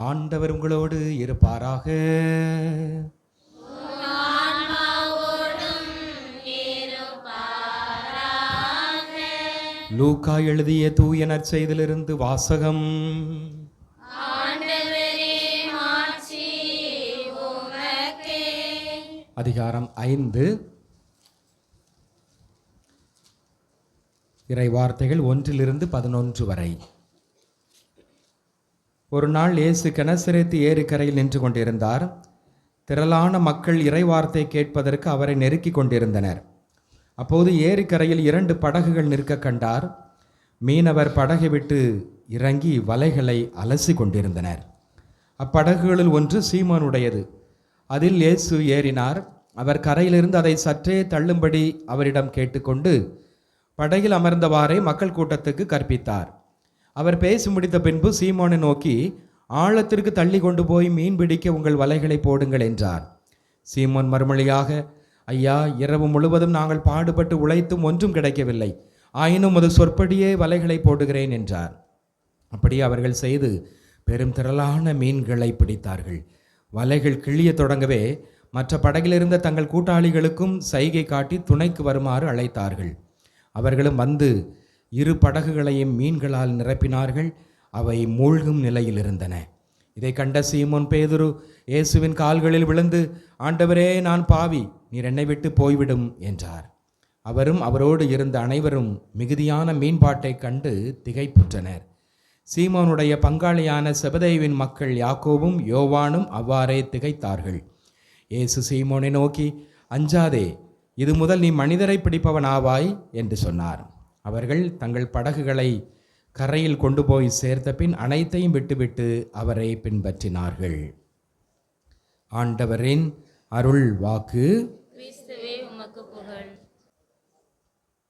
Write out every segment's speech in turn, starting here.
ஆண்டவர் உங்களோடு இருப்பாராக. லூக்கா எழுதிய தூய நற்செய்திலிருந்து வாசகம். அதிகாரம் ஐந்து. இறை வார்த்தைகள் ஒன்றிலிருந்து பதினொன்று வரை. ஒரு நாள் இயேசு கெனசரேத்து ஏரிக்கரையில் நின்று கொண்டிருந்தார். திரளான மக்கள் இறைவார்த்தை கேட்பதற்கு அவரை நெருக்கி கொண்டிருந்தனர். அப்போது ஏரிக்கரையில் இரண்டு படகுகள் நிற்க கண்டார். மீனவர் படகை விட்டு இறங்கி வலைகளை அலசி கொண்டிருந்தனர். அப்படகுகளில் ஒன்று சீமானுடையது. அதில் இயேசு ஏறினார். அவர் கரையிலிருந்து அதை சற்றே தள்ளும்படி அவரிடம் கேட்டுக்கொண்டு படகில் அமர்ந்தவாறே மக்கள் கூட்டத்துக்கு கற்பித்தார். அவர் பேசி முடித்த பின்பு சீமோனை நோக்கி ஆழத்திற்கு தள்ளி கொண்டு போய் மீன் பிடிக்க உங்கள் வலைகளை போடுங்கள் என்றார். சீமோன் மறுமொழியாக ஐயா இரவு முழுவதும் நாங்கள் பாடுபட்டு உழைத்தும் ஒன்றும் கிடைக்கவில்லை. ஆயினும் அது சொற்படியே வலைகளை போடுகிறேன் என்றார். அப்படியே அவர்கள் செய்து பெரும் திரளான மீன்களை பிடித்தார்கள். வலைகள் கிழிய தொடங்கவே மற்ற படகிலிருந்த தங்கள் கூட்டாளிகளுக்கும் சைகை காட்டி துணைக்கு வருமாறு அழைத்தார்கள். அவர்களும் வந்து இரு படகுகளையும் மீன்களால் நிரப்பினார்கள். அவை மூழ்கும் நிலையில் இருந்தன. இதை கண்ட சீமோன் பேதுரு இயேசுவின் கால்களில் விழுந்து ஆண்டவரே நான் பாவி நீர் என்னை விட்டு போய்விடும் என்றார். அவரும் அவரோடு இருந்த அனைவரும் மிகுதியான மீன்பாட்டைக் கண்டு திகைப்புற்றனர். சீமோனுடைய பங்காளியான செபதேவின் மக்கள் யாக்கோவும் யோவானும் அவ்வாறே திகைத்தார்கள். இயேசு சீமோனை நோக்கி அஞ்சாதே இது முதல் நீ மனிதரை பிடிப்பவன் ஆவாய் என்று சொன்னார். அவர்கள் தங்கள் படகுகளை கரையில் கொண்டு போய் சேர்த்த பின் அனைத்தையும் விட்டுவிட்டு அவரை பின்பற்றினார்கள். ஆண்டவரின் அருள் வாக்கு.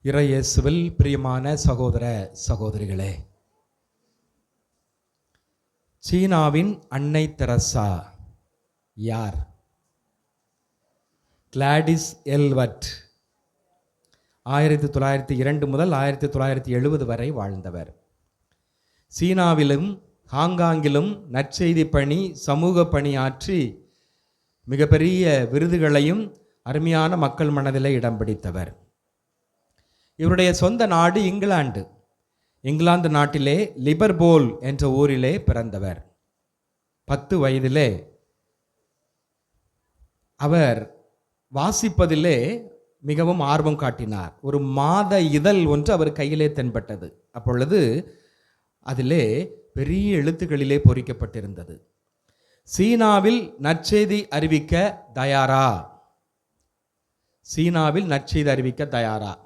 இறையேசுவில் பிரியமான சகோதர சகோதரிகளே சீனாவின் அன்னை தெரசா யார்? கிளாடிஸ் எல்வட் ஆயிரத்தி தொள்ளாயிரத்தி இரண்டு முதல் ஆயிரத்தி தொள்ளாயிரத்தி எழுபது வரை வாழ்ந்தவர். சீனாவிலும் ஹாங்காங்கிலும் நற்செய்தி பணி சமூக பணி ஆற்றி மிகப்பெரிய விருதுகளையும் அருமையான மக்கள் மனதிலே இடம் பிடித்தவர். இவருடைய சொந்த நாடு இங்கிலாந்து. இங்கிலாந்து நாட்டிலே லிபர்போல் என்ற ஊரிலே பிறந்தவர். பத்து வயதிலே அவர் வாசிப்பதிலே மிகவும் ஆர்வம் காட்டினார். ஒரு மாத இதழ் ஒன்று அவர் கையிலே தென்பட்டது. அப்பொழுது அதிலே பெரிய எழுத்துக்களிலே பொறிக்கப்பட்டிருந்தது. சீனாவில் நற்செய்தி அறிவிக்க தயாரா? சீனாவில் நற்செய்தி அறிவிக்க தயாரா?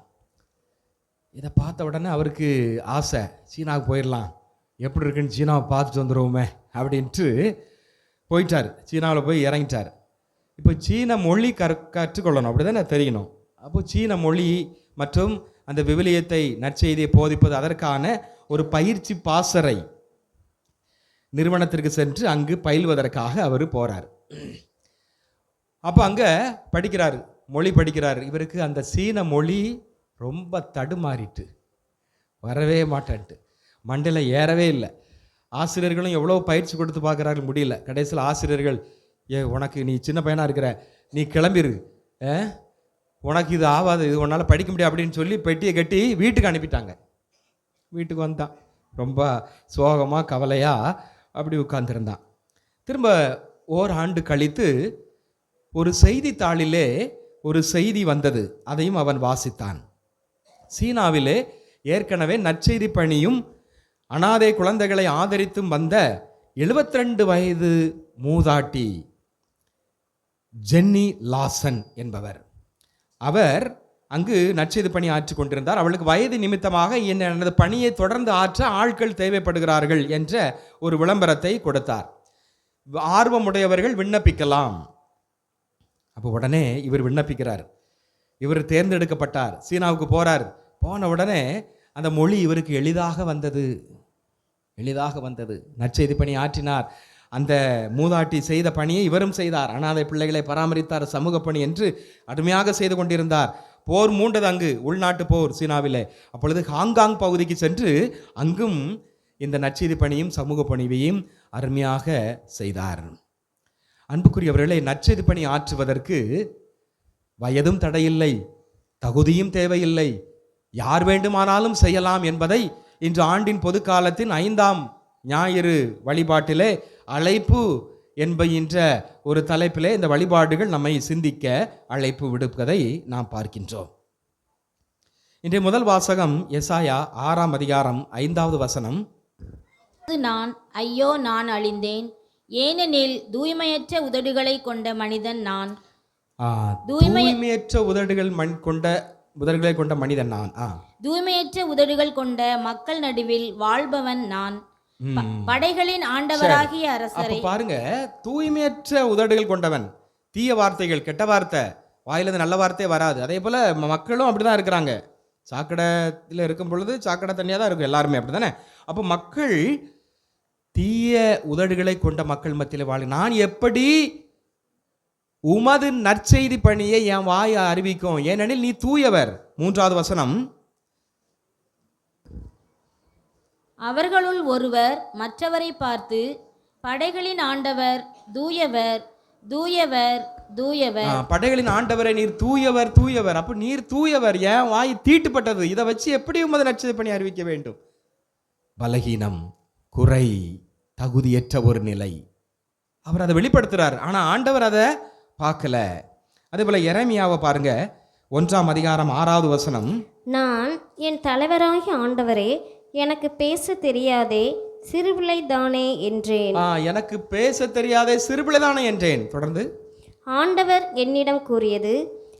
இதை பார்த்த உடனே அவருக்கு ஆசை. சீனாவுக்கு போயிடலாம். எப்படி இருக்குன்னு சீனாவை பார்த்துட்டு வந்துடுவோமே அப்படின்ட்டு போயிட்டார். சீனாவில் போய் இறங்கிட்டார். இப்போ சீன மொழி கற் கற்றுக்கொள்ளணும். அப்படி தானே தெரியணும். அப்போ சீன மொழி மற்றும் அந்த விவிலியத்தை நற்செய்தியை போதிப்பது அதற்கான ஒரு பயிற்சி பாசறை நிறுவனத்திற்கு சென்று அங்கு பயில்வதற்காக அவர் போகிறார் அப்போ அங்கே படிக்கிறார் மொழி படிக்கிறார். இவருக்கு அந்த சீன மொழி ரொம்ப தடுமாறிட்டு வரவே மாட்டேன்ட்டு. மண்டையில் ஏறவே இல்லை. ஆசிரியர்களும் எவ்வளோ பயிற்சி கொடுத்து பார்க்குறாரு முடியல. கடைசியில் ஆசிரியர்கள் ஏ உனக்கு நீ சின்ன பையனாக இருக்கிற நீ கிளம்பிரு. ஆ? உனக்கு இது ஆகாது இது உன்னால் படிக்க முடியாது அப்படின்னு சொல்லி பெட்டியை கட்டி வீட்டுக்கு அனுப்பிட்டாங்க. வீட்டுக்கு வந்தான். ரொம்ப சோகமாக கவலையாக அப்படி உட்காந்துருந்தான் திரும்ப ஓராண்டு கழித்து ஒரு செய்தித்தாளிலே ஒரு செய்தி வந்தது. அதையும் அவன் வாசித்தான். சீனாவிலே ஏற்கனவே நற்செய்தி பணியும் அனாதை குழந்தைகளை ஆதரித்தும் வந்த 72 வயது மூதாட்டி ஜென்னி லாசன் என்பவர். அவர் அங்கு நற்செய்து பணி ஆற்றிக் கொண்டிருந்தார். அவளுக்கு வயது நிமித்தமாக என்ன எனது பணியை தொடர்ந்து ஆற்ற ஆட்கள் தேவைப்படுகிறார்கள் என்ற ஒரு விளம்பரத்தை கொடுத்தார். ஆர்வமுடையவர்கள் விண்ணப்பிக்கலாம். அப்போ உடனே இவர் விண்ணப்பிக்கிறார். இவர் தேர்ந்தெடுக்கப்பட்டார். சீனாவுக்கு போறார். போன உடனே அந்த மொழி இவருக்கு எளிதாக வந்தது. எளிதாக வந்தது. நற்செய்தி பணி ஆற்றினார். அந்த மூதாட்டி செய்த பணியை இவரும் செய்தார். அனாதை பிள்ளைகளை பராமரித்தார். சமூக பணி என்று அருமையாக செய்து கொண்டிருந்தார். போர் மூண்டது அங்கு உள்நாட்டு போர் சீனாவிலே. அப்பொழுது ஹாங்காங் பகுதிக்கு சென்று அங்கும் இந்த நற்செய்தி பணியும் சமூக பணிவையும் அருமையாக செய்தார். அன்புக்குரியவர்களை நற்செய்தி பணி ஆற்றுவதற்கு வயதும் தடையில்லை தகுதியும் தேவையில்லை. யார் வேண்டுமானாலும் செய்யலாம் என்பதை இன்று ஆண்டின் பொது காலத்தின் ஐந்தாம் ஞாயிறு வழிபாட்டிலே அழைப்பு என்பகின்ற ஒரு தலைப்பிலே இந்த வழிபாடுகள் நம்மை சிந்திக்க அழைப்பு விடுப்பதை நாம் பார்க்கின்றோம். இன்றைய முதல் வாசகம் எசாயா ஆறாம் அதிகாரம் ஐந்தாவது வசனம். நான் ஐயோ நான் அழிந்தேன். ஏனெனில் தூய்மையற்ற உதடுகளை கொண்ட மனிதன் நான். தூய்மையற்ற உதடுகள் மண் கொண்ட உதடுகளை கொண்ட மனிதன் நான். தூய்மையற்ற உதடுகள் கொண்ட மக்கள் நடுவில் வாழ்பவன் நான். படைகளின் ஆண்டவராகிய அரசரை பாருங்க தூய்மையற்ற உதடுகள் கொண்டவன் தீய வார்த்தைகள் கெட்ட வார்த்தை வாயிலிருந்து நல்ல வார்த்தையே வராது. அதே போல மக்களும் அப்படிதான் இருக்கிறாங்க. சாக்கடையில் இருக்கும் பொழுது சாக்கடை தண்ணியாக தான் இருக்கும் எல்லாருமே அப்படிதானே அப்போ மக்கள் தீய உதடுகளை கொண்ட மக்கள் மத்தியில் வாழ நான் எப்படி உமது நற்செய்தி பணியை என் வாய் அறிவிக்கும்? ஏனெனில் நீ தூயவர். மூன்றாவது வசனம் அவர்களுள் ஒருவர் மற்றவரை பார்த்து படைகளின் ஆண்டவர் தூயவர் தூயவர் தூயவர். படைகளின் ஆண்டவரை நீர் தூயவர் தூயவர். அப்ப நீர் தூயவர் ஏன் வாய் தீட்டுப்பட்டது? இதை வச்சு எப்படி உமது நட்சத்திர பணி அறிவிக்க வேண்டும்? பலகீனம் குறை தகுதியற்ற ஒரு நிலை. அவர் அதை வெளிப்படுத்துறார் ஆனா ஆண்டவர் அதை பார்க்கல. அதே போல எரேமியாவை பாருங்க ஒன்றாம் அதிகாரம் ஆறாவது வசனம். நான் என் தலைவராகிய ஆண்டவரே எனக்கு பேச தெரியாதே சிறுபிள்ளை தானே என்றேன். ஆ, எனக்கு பேச தெரியாதே சிறுபிள்ளைதானே என்றேன். தொடர்ந்து. ஆண்டவர் என்னிடம் கூறியது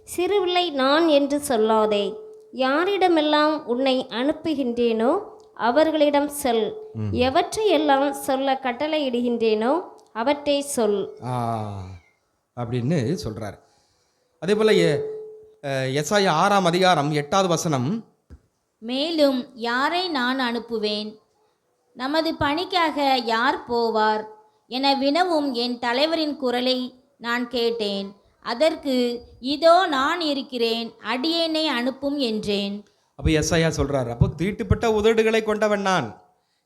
சிறுபிள்ளை நான் என்று சொல்லாதே யாரிடமெல்லாம் உன்னை அனுப்புகின்றேனோ அவர்களிடம் சொல். எவற்றையெல்லாம் சொல்ல கட்டளையிடுகின்றேனோ அவற்றை சொல். அப்படின்னு சொல்றார். அதே போல எ- அஹ், எசாயா ஆறாம் அதிகாரம் எட்டாவது வசனம் மேலும் யாரை நான் அனுப்புவேன்? நமது பணிக்காக யார் போவார்? என வினவும் என் தலைவரின் குரலை நான் கேட்டேன். அதற்கு இதோ நான் இருக்கிறேன் அடியேனை அனுப்பும் என்றேன். அப்போ எஸ்ஐயா சொல்கிறார் அப்போ தீட்டுப்பட்ட உதடுகளை கொண்டவன் நான்.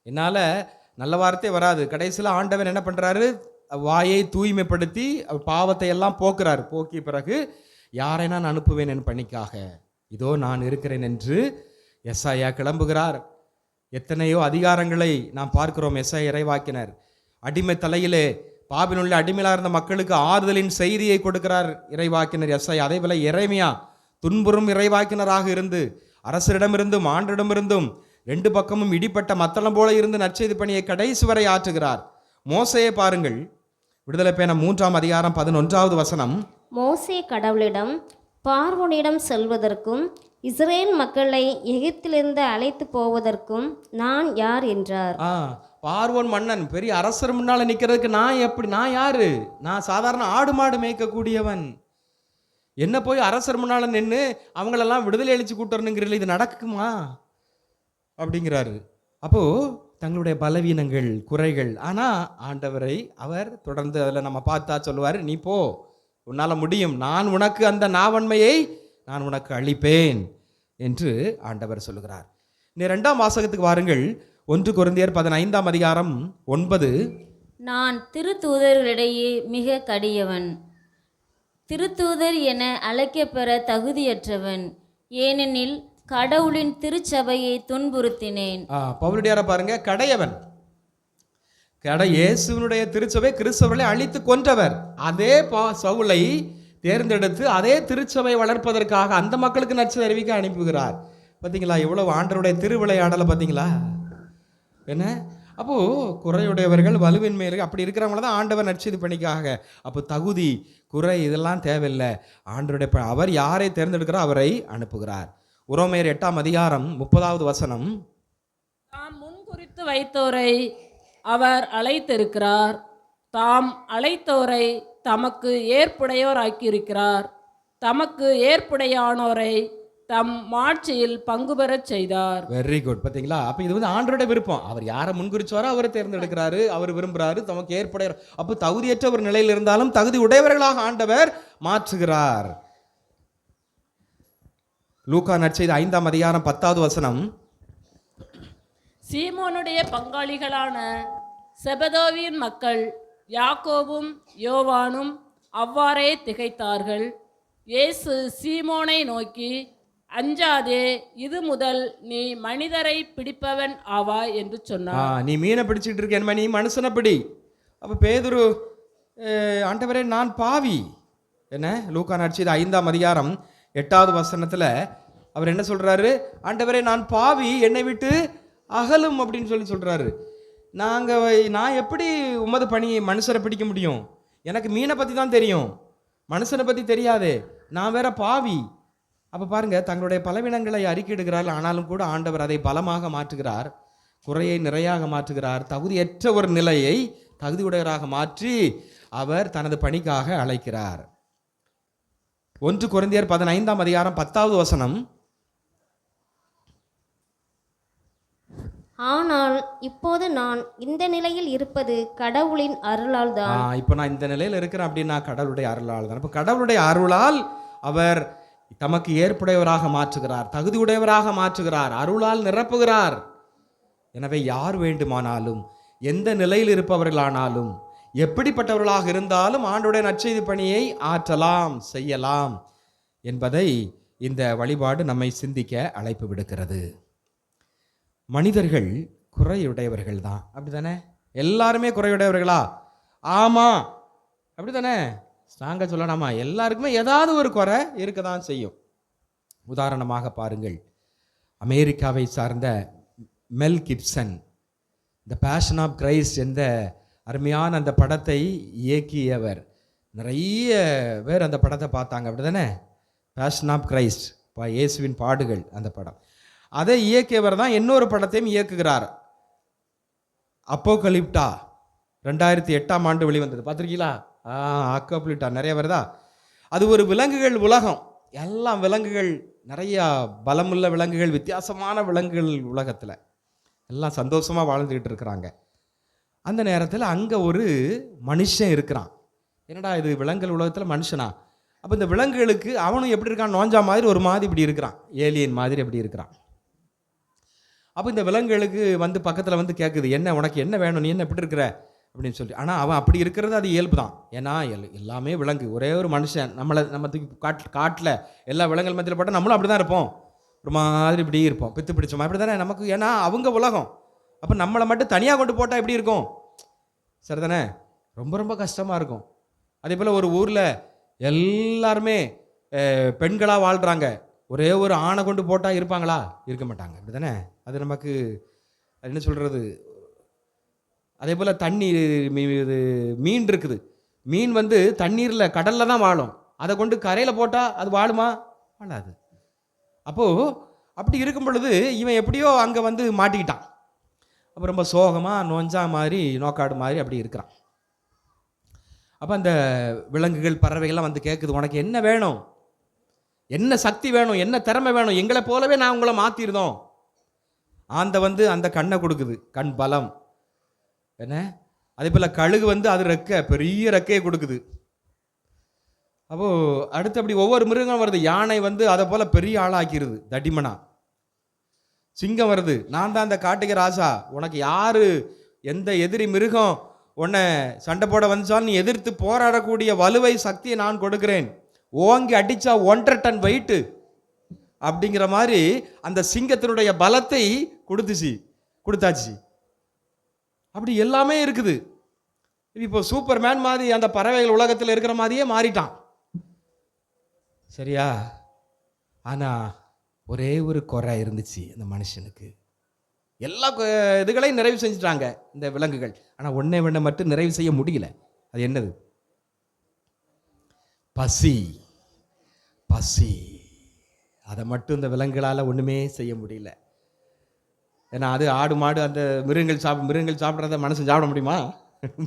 என்னால் நல்ல வார்த்தை வராது. கடைசியில் ஆண்டவன் என்ன பண்ணுறாரு வாயை தூய்மைப்படுத்தி பாவத்தை எல்லாம் போக்குறார். போக்கிய பிறகு யாரை நான் அனுப்புவேன் என் பணிக்காக? இதோ நான் இருக்கிறேன் என்று எஸ்ஐயா கிளம்புகிறார். எத்தனையோ அதிகாரங்களை நாம் பார்க்கிறோம். எஸ்ஐ இறைவாக்கினர். அடிமை தலையிலே பாபினுள்ள அடிமையிலாக இருந்த மக்களுக்கு ஆறுதலின் செய்தியை கொடுக்கிறார் இறைவாக்கினர் எஸ்ஐ. அதே போல இறைமையா துன்புறும் இறைவாக்கினராக இருந்து அரசரிடமிருந்தும் ஆண்டரிடமிருந்தும் ரெண்டு பக்கமும் இடிப்பட்ட மத்தளம் போல இருந்து நற்செய்தி பணியை கடைசி வரை ஆற்றுகிறார். மோசையை பாருங்கள். விடுதலை பேன மூன்றாம் அதிகாரம் பதினொன்றாவது வசனம். மோசே கடவுளிடம் பார்வோனிடம் செல்வதற்கும் இஸ்ரேல் மக்களை எகிப்திலிருந்து அழைத்து போவதற்கும் நான் யார் என்றார். ஆ பார்வோன் மன்னன் பெரிய அரசர் முன்னால நிக்கிறதுக்கு நான் எப்படி நான் யாரு? நான் சாதாரண ஆடு மாடு மேய்க்கக்கூடியவன். என்ன போய் அரசர் முன்னால நின்று அவங்களெல்லாம் விடுதலை அழிச்சு கூட்டுறணுங்கிறீங்களே இது நடக்குமா? அப்படிங்கிறாரு. அப்போ தங்களுடைய பலவீனங்கள் குறைகள் ஆனா ஆண்டவரை அவர் தொடர்ந்து அதில் நம்ம பார்த்தா சொல்லுவார் நீ போ உன்னால முடியும். நான் உனக்கு அந்த நாவன்மையை நான் உனக்கு அளிப்பேன் என்று ஆண்டவர் சொல்லுகிறார். நீ ரெண்டாம் வாசகத்துக்கு வாருங்கள். ஒன்று குருந்தியர் பதினைந்தாம் அதிகாரம் ஒன்பது. நான் திருத்தூதர்களிடையே மிக கடியவன். திருத்தூதர் என அழைக்கப்பெற தகுதியற்றவன். ஏனெனில் கடவுளின் திருச்சபையை துன்புறுத்தினேன். பவுலடியாரை பாருங்க. கடையவன். கடை இயேசுவினுடைய திருச்சபை கிறிஸ்தவர்களை அழித்து கொன்றவர். அதே பா சவுலை தேர்ந்தெடுத்து அதே திருச்சபை வளர்ப்பதற்காக அந்த மக்களுக்கு நச்சு அறிவிக்க அனுப்புகிறார். பார்த்தீங்களா எவ்வளவு ஆண்டருடைய திருவிளையாடலை பார்த்தீங்களா என்ன? அப்போ குறையுடையவர்கள் வலுவின்மையில அப்படி இருக்கிறவங்கள தான் ஆண்டவர் நற்செய்தி பணிக்காக. அப்போ தகுதி குறை இதெல்லாம் தேவையில்லை. ஆண்டருடைய ப- அவர் யாரை தேர்ந்தெடுக்கிறாரோ அவரை அனுப்புகிறார். உரோமையர் எட்டாம் அதிகாரம் முப்பதாவது வசனம். தாம் முன்குறித்து வைத்தோரை அவர் அழைத்திருக்கிறார். தாம் அழைத்தோரை தமக்கு ஏற்புடையோராக்கியிருக்கிறார். தமக்கு ஏற்புடையானோரை தம் மாட்சியில் பங்கு பெறச் செய்தார். வெரி குட் பார்த்தீங்களா அப்போ இது வந்து ஆண்டரோட விருப்பம். அவர் யாரை முன்குறிச்சாரோ அவரை தேர்ந்தெடுக்கிறாரு. அவர் விரும்புகிறாரு தமக்கு ஏற்புடைய அப்போ தகுதியற்ற ஒரு நிலையில் இருந்தாலும் தகுதி உடையவர்களாக ஆண்டவர் மாற்றுகிறார். லூக்கா நற்செய்தி ஐந்தாம் அதிகாரம் பத்தாவது வசனம். சீமோனுடைய பங்காளிகளான செபதோவியின் மக்கள் யாக்கோவும் யோவானும் அவ்வாறே திகைத்தார்கள். இயேசு சீமோனை நோக்கி அஞ்சாதே இது முதல் நீ மனிதரை பிடிப்பவன் ஆவா? என்று சொன்னார். நீ மீனை பிடிச்சிட்டு இருக்கேன் நீ மனுஷனை பிடி. அப்போ பேதுரு ஆண்டவரே நான் பாவி. என்ன? லூக்கா நடிச்சது ஐந்தாம் அதிகாரம் எட்டாவது வசனத்தில் அவர் என்ன சொல்கிறாரு ஆண்டவரே நான் பாவி என்னை விட்டு அகலும் அப்படின்னு சொல்லி சொல்கிறாரு நாங்கள் நான் எப்படி உமது பணி மனுஷரை பிடிக்க முடியும்? எனக்கு மீனை பற்றி தான் தெரியும். மனுஷனை பற்றி தெரியாதே. நான் வேற பாவி. அப்போ பாருங்கள் தங்களுடைய பலவீனங்களை அறிக்கையிடுகிறார்கள் ஆனாலும் கூட ஆண்டவர் அதை பலமாக மாற்றுகிறார். குறையை நிறையாக மாற்றுகிறார். தகுதியற்ற ஒரு நிலையை தகுதியுடையவராக மாற்றி அவர் தனது பணிக்காக அழைக்கிறார். ஒன்று குறைந்தியர் பதினைந்தாம் அதிகாரம் பத்தாவது வசனம். ஆனால் இப்போது நான் இந்த நிலையில் இருப்பது கடவுளின் அருளால் தான் இப்போ நான் இந்த நிலையில் இருக்கிறேன் அப்படின்னா கடவுளுடைய அருளால் தான் இப்போ கடவுளுடைய அருளால் அவர் தமக்கு ஏற்புடையவராக மாற்றுகிறார் தகுதியுடையவராக மாற்றுகிறார் அருளால் நிரப்புகிறார். எனவே யார் வேண்டுமானாலும் எந்த நிலையில் இருப்பவர்களானாலும் எப்படிப்பட்டவர்களாக இருந்தாலும் ஆண்டுடைய நற்செய்தி பணியை ஆற்றலாம் செய்யலாம் என்பதை இந்த வழிபாடு நம்மை சிந்திக்க அழைப்பு விடுக்கிறது. மனிதர்கள் குறையுடையவர்கள் தான் அப்படி தானே எல்லாருமே குறையுடையவர்களா? ஆமாம் அப்படி தானே ஸ்ட்ராங்காக சொல்லலாமா? எல்லாருக்குமே ஏதாவது ஒரு குறை இருக்க தான் செய்யும். உதாரணமாக பாருங்கள். அமெரிக்காவை சார்ந்த Mel Gibson the passion of Christ என்ற அருமையான அந்த படத்தை இயக்கியவர். நிறைய பேர் அந்த படத்தை பார்த்தாங்க. அப்படி தானே பேஷன் ஆஃப் கிரைஸ்ட் இயேசுவின் பாடுகள் அந்த படம். அதை இயக்கியவர் தான் இன்னொரு படத்தையும் இயக்குகிறார். அப்போகலிப்டா ரெண்டாயிரத்தி எட்டாம் ஆண்டு வெளிவந்தது. பார்த்துருக்கீங்களா? ஆ அக்கோப்ளிட்டா நிறைய வருதா அது ஒரு விலங்குகள் உலகம். எல்லாம் விலங்குகள் நிறையா பலமுள்ள விலங்குகள் வித்தியாசமான விலங்குகள் உலகத்தில். எல்லாம் சந்தோஷமாக வாழ்ந்துக்கிட்டு இருக்கிறாங்க. அந்த நேரத்தில் அங்கே ஒரு மனுஷன் இருக்கிறான். என்னடா இது விலங்குகள் உலகத்தில் மனுஷனா? அப்போ இந்த விலங்குகளுக்கு அவனும் எப்படி இருக்கான்? நோஞ்சா மாதிரி ஒரு மாதிரி இப்படி இருக்கிறான். ஏலியன் மாதிரி எப்படி இருக்கிறான். அப்போ இந்த விலங்குகளுக்கு வந்து பக்கத்தில் வந்து கேட்குது என்ன உனக்கு என்ன வேணும்? நீ என்ன எப்படி இருக்கிற அப்படின்னு சொல்லி. ஆனால் அவன் அப்படி இருக்கிறது அது இயல்பு தான். ஏன்னா எல் எல்லாமே விலங்கு. ஒரே ஒரு மனுஷன். நம்மளை நம்ம தூக்கி காட் காட்டில் எல்லா விலங்குகள் மத்தியில் போட்டால் நம்மளும் அப்படி தான் இருப்போம். ஒரு மாதிரி இப்படி இருப்போம். பித்து பிடிச்சோம்? அப்படி தானே நமக்கு? ஏன்னா அவங்க உலகம். அப்போ நம்மளை மட்டும் தனியாக கொண்டு போட்டால் எப்படி இருக்கும்? சரிதானே? ரொம்ப ரொம்ப கஷ்டமாக இருக்கும். அதே போல் ஒரு ஊரில் எல்லாருமே பெண்களாக வாழ்கிறாங்க ஒரே ஒரு ஆணை கொண்டு போட்டால் இருப்பாங்களா? இருக்க மாட்டாங்க. அப்படி தானே அது நமக்கு அது என்ன சொல்கிறது அதே போல் தண்ணி இது மீன் இருக்குது. மீன் வந்து தண்ணீரில் கடலில் தான் வாழும். அதை கொண்டு கரையில் போட்டால் அது வாழுமா? வாழாது. அப்போது அப்படி இருக்கும் பொழுது இவன் எப்படியோ அங்கே வந்து மாட்டிக்கிட்டான். அப்போ ரொம்ப சோகமாக நொஞ்சா மாதிரி நோக்காடு மாதிரி அப்படி இருக்கிறான். அப்போ அந்த விலங்குகள் பறவைகள்லாம் வந்து கேட்குது உனக்கு என்ன வேணும்? என்ன சக்தி வேணும்? என்ன திறமை வேணும்? எங்களை போலவே நான் உங்களை மாற்றிருந்தோம் ஆந்த வந்து அந்த கண்ணை கொடுக்குது கண் பலம். என்ன? அதே போல் கழுகு வந்து அது ரெக்கை பெரிய ரெக்கையை கொடுக்குது. அப்போது அடுத்து அப்படி ஒவ்வொரு மிருகம் வருது. யானை வந்து அதை போல் பெரிய ஆளாக்கிடுது தடிமனா. சிங்கம் வருது. நான் தான் அந்த காட்டுக்கு ராசா உனக்கு யார்? எந்த எதிரி மிருகம்? உன்னை சண்டை போட வந்துச்சாலும் நீ எதிர்த்து போராடக்கூடிய வலுவை சக்தியை நான் கொடுக்கிறேன். ஓங்கி அடித்தா ஒன்றரை டன் வெயிட்டு அப்படிங்கிற மாதிரி அந்த சிங்கத்தினுடைய பலத்தை கொடுத்துச்சு கொடுத்தாச்சு. அப்படி எல்லாமே இருக்குது. இப்போ சூப்பர் மேன் மாதிரி அந்த பறவைகள் உலகத்தில் இருக்கிற மாதிரியே மாறிட்டான். சரியா? ஆனால் ஒரே ஒரு குறை இருந்துச்சு அந்த மனுஷனுக்கு. எல்லா இதுகளையும் நிறைவு செஞ்சுட்டாங்க இந்த விலங்குகள். ஆனால் ஒன்றே ஒன்றை மட்டும் நிறைவு செய்ய முடியல. அது என்னது? பசி. பசி. அதை மட்டும் இந்த விலங்குகளால் ஒன்றுமே செய்ய முடியல. ஏன்னா அது ஆடு மாடு அந்த மிருகங்கள் சாப்பிட மிருகங்கள் சாப்பிட்றத மனுஷன் சாப்பிட முடியுமா?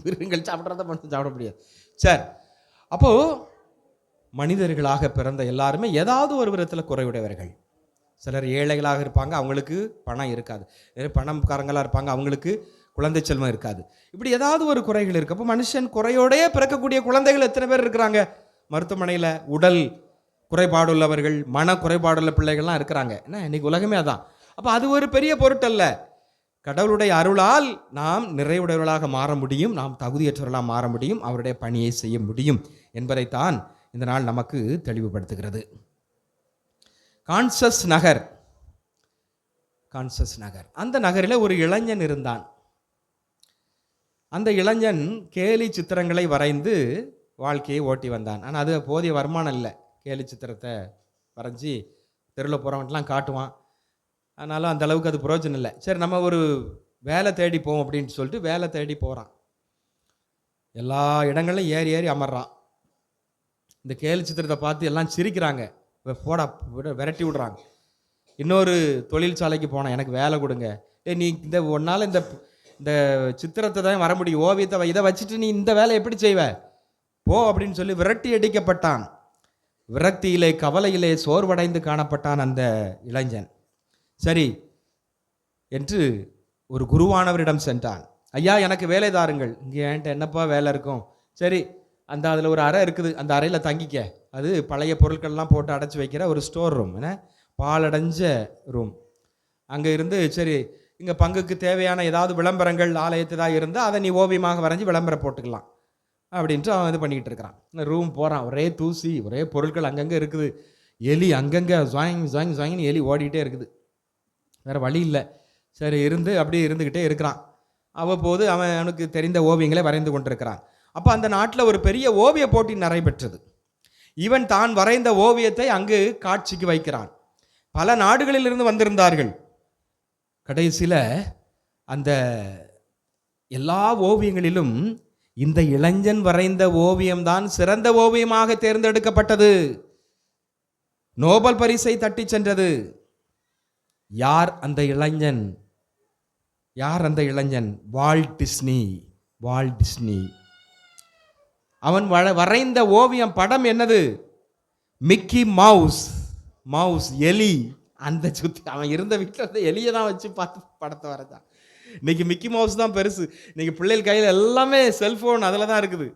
மிருகங்கள் சாப்பிட்றத மனுஷன் சாப்பிட முடியாது. சார். அப்போது மனிதர்களாக பிறந்த எல்லாருமே ஏதாவது ஒரு விதத்தில் குறைவுடையவர்கள். சிலர் ஏழைகளாக இருப்பாங்க அவங்களுக்கு பணம் இருக்காது. நிறைய பணம்காரங்களாக இருப்பாங்க அவங்களுக்கு குழந்தை செல்வம் இருக்காது. இப்படி ஏதாவது ஒரு குறைகள் இருக்குது அப்போ மனுஷன் குறையோடையே பிறக்கக்கூடிய குழந்தைகள் எத்தனை பேர் இருக்கிறாங்க? மருத்துவமனையில் உடல் குறைபாடுள்ளவர்கள் மன குறைபாடுள்ள பிள்ளைகள்லாம் இருக்கிறாங்க. என்ன? இன்னைக்கு உலகமே அதான். அப்போ அது ஒரு பெரிய பொருட்டல்ல. கடவுளுடைய அருளால் நாம் நிறைவுடையவர்களாக மாற முடியும் நாம் தகுதியற்றவர்களாக மாற முடியும் அவருடைய பணியை செய்ய முடியும் என்பதைத்தான் இந்த நாள் நமக்கு தெளிவுபடுத்துகிறது. கான்சஸ் நகர். கான்சஸ் நகர். அந்த நகரில் ஒரு இளைஞன் இருந்தான். அந்த இளைஞன் கேலி சித்திரங்களை வரைந்து வாழ்க்கையை ஓட்டி வந்தான். ஆனால் அது போதிய வருமானம் இல்லை. கேலி சித்திரத்தை வரைஞ்சி தெருவில் போகிறவன்ட்டெலாம் காட்டுவான். அதனால அந்த அளவுக்கு அது பிரயோஜனம் இல்லை. சரி நம்ம ஒரு வேலை தேடி போவோம் அப்படின்னு சொல்லிட்டு வேலை தேடி போகிறான் எல்லா இடங்களிலும் ஏறி ஏறி அமர்றான். இந்த கேலி சித்திரத்தை பார்த்து எல்லாம் சிரிக்கிறாங்க. போடா விட விரட்டி விடுறாங்க. இன்னொரு தொழிற்சாலைக்கு போனேன். எனக்கு வேலை கொடுங்க. ஏ நீ இந்த ஒன்றால் இந்த இந்த சித்திரத்தை தான் வர முடியும். ஓவியத்தை வ- இதை வச்சுட்டு நீ இந்த வேலை எப்படி செய்வ? போ அப்படின்னு சொல்லி விரட்டி அடிக்கப்பட்டான். விரக்தியிலே கவலையிலே சோர்வடைந்து காணப்பட்டான் அந்த இளைஞன். சரி என்று ஒரு குருவானவரிடம் சென்றான். ஐயா எனக்கு வேலை தாருங்கள். இங்கே என்கிட்ட என்னப்பா வேலை இருக்கும்? சரி அந்த அதில் ஒரு அறை இருக்குது. அந்த அறையில் தங்கிக்க. அது பழைய பொருட்கள்லாம் போட்டு அடைச்சி வைக்கிற ஒரு ஸ்டோர் ரூம். என்ன? பாலடைஞ்ச ரூம். அங்கே இருந்து சரி இங்கே பங்குக்கு தேவையான ஏதாவது விளம்பரங்கள் ஆலயத்து ஏதாவது இருந்தால் அதை நீ ஓவியமாக வரைஞ்சி விளம்பரம் போட்டுக்கலாம். அப்படின்ட்டு அவன் இது பண்ணிக்கிட்டு இருக்கிறான். ரூம் போகிறான் ஒரே தூசி ஒரே பொருட்கள் அங்கங்கே இருக்குது. எலி அங்கங்கே ஜாயிங் ஜாயிங் ஜாயிங்னு எலி ஓடிக்கிட்டே இருக்குது. வேறு வழி இல்லை. சரி இருந்து அப்படியே இருந்துக்கிட்டே இருக்கிறான். அவ்வப்போது அவன் அவனுக்கு தெரிந்த ஓவியங்களை வரைந்து கொண்டிருக்கிறான். அப்போ அந்த நாட்டில் ஒரு பெரிய ஓவிய போட்டி நடைபெற்றது. இவன் தான் வரைந்த ஓவியத்தை அங்கு காட்சிக்கு வைக்கிறான். பல நாடுகளிலிருந்து வந்திருந்தார்கள். கடைசியில் அந்த எல்லா ஓவியங்களிலும் இந்த இளைஞன் வரைந்த ஓவியம்தான் சிறந்த ஓவியமாக தேர்ந்தெடுக்கப்பட்டது. நோபல் பரிசை தட்டிச் சென்றது. யார் அந்த இளைஞன்? யார் அந்த இளைஞன்? Walt Disney. Walt Disney. அவன் வர- வரைந்த ஓவியம் படம் என்னது? Mickey mouse. மவுஸ் எலி. அந்த சுத்தி அவன் இருந்த வீட்டில் இருந்த எலியை தான் வச்சு பார்த்து படத்தை வரதான் இன்றைக்கி மிக்கி மவுஸ் தான் பெருசு. இன்றைக்கி பிள்ளைகள் கையில் எல்லாமே செல்ஃபோன் அதில் தான் இருக்குது.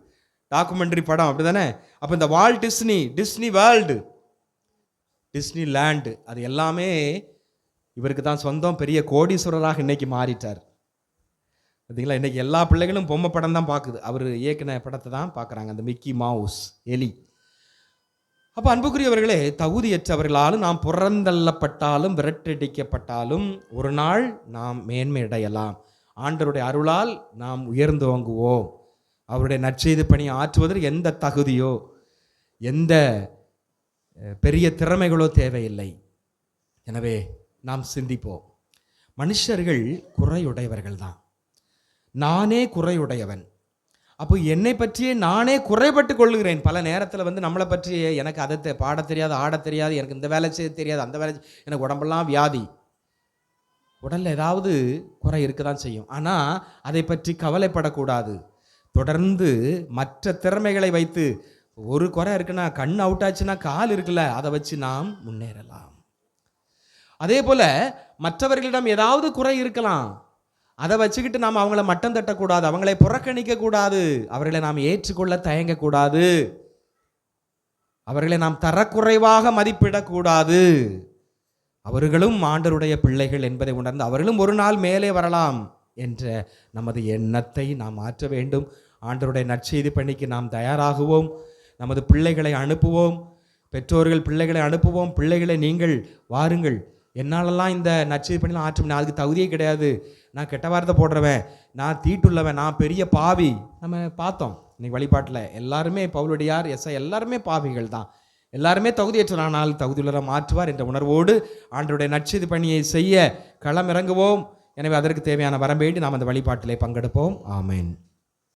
டாக்குமெண்ட்ரி படம் அப்படி தானே அப்போ இந்த Walt Disney Disney World Disneyland அது எல்லாமே இவருக்கு தான் சொந்தம். பெரிய கோடீஸ்வரராக இன்றைக்கி மாறிட்டார். பார்த்தீங்களா? இன்னைக்கு எல்லா பிள்ளைகளும் பொம்மை படம் தான் பார்க்குது. அவர் இயக்குன படத்தை தான் பார்க்குறாங்க. அந்த மிக்கி மவுஸ் எலி. அப்போ அன்புக்குரியவர்களே தகுதியற்றவர்களாலும் நாம் புறந்தள்ளப்பட்டாலும் விரட்டடிக்கப்பட்டாலும் ஒரு நாள் நாம் மேன்மை அடையலாம் ஆண்டவருடைய அருளால் நாம் உயர்ந்து வாங்குவோம். அவருடைய நற்செய்து பணி ஆற்றுவதற்கு எந்த தகுதியோ எந்த பெரிய திறமைகளோ தேவையில்லை. எனவே நாம் சிந்திப்போம். மனுஷர்கள் குறையுடையவர்கள் தான் நானே குறையுடையவன். அப்போ என்னை பற்றியே நானே குறைபட்டு கொள்ளுகிறேன். பல நேரத்தில் வந்து நம்மளை பற்றி எனக்கு அதை தெ- தெரியாது ஆடத் தெரியாது எனக்கு இந்த வேலை செய்ய தெரியாது அந்த வேலை எனக்கு உடம்பெல்லாம் வியாதி. உடலில் ஏதாவது குறை இருக்க தான் செய்யும். ஆனால் அதை பற்றி கவலைப்படக்கூடாது. தொடர்ந்து மற்ற திறமைகளை வைத்து ஒரு குறை இருக்குன்னா கண் அவுட் ஆச்சுன்னா கால் இருக்குல்ல அதை வச்சு நாம் முன்னேறலாம். அதே போல் மற்றவர்களிடம் ஏதாவது குறை இருக்கலாம். அதை வச்சுக்கிட்டு நாம் அவங்கள மட்டம் தட்டக்கூடாது அவங்களை புறக்கணிக்க கூடாது அவர்களை நாம் ஏற்றுக்கொள்ள தயங்கக்கூடாது. அவர்களை நாம் தரக்குறைவாக மதிப்பிடக்கூடாது. அவர்களும் ஆண்டருடைய பிள்ளைகள் என்பதை உணர்ந்து அவர்களும் ஒரு நாள் மேலே வரலாம் என்ற நமது எண்ணத்தை நாம் மாற்ற வேண்டும். ஆண்டருடைய நற்செய்தி பணிக்கு நாம் தயாராகுவோம். நமது பிள்ளைகளை அனுப்புவோம். பெற்றோர்கள் பிள்ளைகளை அனுப்புவோம். பிள்ளைகளை நீங்கள் வாருங்கள். என்னாலெல்லாம் இந்த நற்செய்தி பணியில் ஆற்ற முடியும் அதுக்கு தகுதியே கிடையாது. நான் கெட்ட வார்த்தை போடுறவன் நான் தீட்டுள்ளவன் நான் பெரிய பாவி. நம்ம பார்த்தோம். இன்னைக்கு வழிபாட்டில் எல்லாருமே பவுலடியார் எஸ்ஐ எல்லாருமே பாவிகள் தான். எல்லாருமே தகுதியற்றனால் தகுதியுள்ளர மாற்றுவார் என்ற உணர்வோடு ஆண்டருடைய நச்சது பணியை செய்ய களமிறங்குவோம். எனவே அதற்கு தேவையான வரம்பேடி நாம் அந்த வழிபாட்டிலே பங்கெடுப்போம். ஆமேன்.